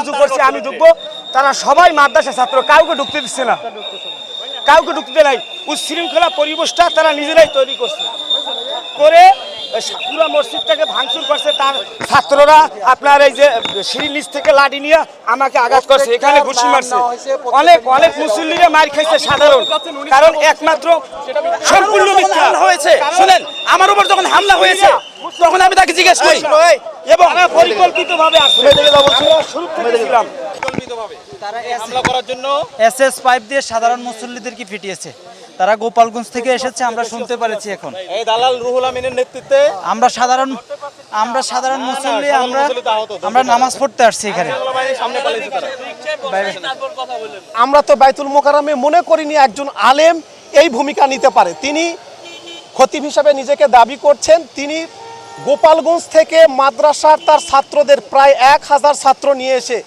উজু করছি, আমি ঢুকবো তারা সবাই মাদ্রাসা ছাত্র, কাউকে ঢুকতে দিচ্ছে না। কাউকে ঢুকতে নাই। উচ্ছৃঙ্খলা পরিবেশটা তারা নিজেরাই তৈরি করছে। করে পুরো মসজিদটাকে ভাঙচুর করছে তার ছাত্ররা। আপনার এই যে সিঁড়ি নিচ থেকে লাঠি নিয়ে আমাকে আঘাত করছে, এখানে ঘুষি মারছে। অনেক অনেক মুসল্লিরা মার খাইছে সাধারণ। কারণ একমাত্র সম্পূর্ণ হয়েছে শুনেন, আমার উপর যখন হামলা হয়েছে, তখন আমি তাকে জিজ্ঞেস করি এবং পরিকল্পিত ভাবে আসছে আমরা শুরু থেকে ছিলাম হামলা করার জন্য এস এস পাইপ দিয়ে সাধারণ মুসল্লিদেরকে ফিটিয়েছে? তারা গোপালগঞ্জ থেকে এসেছে আমরা শুনতে পারেছি এখন। এই দালাল রুহুল আমিনের নেতৃত্বে আমরা সাধারণ আমরা সাধারণ মুসল্লি আমরা আমরা নামাজ পড়তে আসছি এখানে। আমরা তো বাইতুল মোকারমে মনে করিনি একজন আলেম এই ভূমিকা নিতে পারে। তিনি খতিব হিসাবে নিজেকে দাবি করছেন। তিনি গোপালগঞ্জ থেকে মাদ্রাসার তার ছাত্রদের প্রায় এক হাজার ছাত্র নিয়ে এসে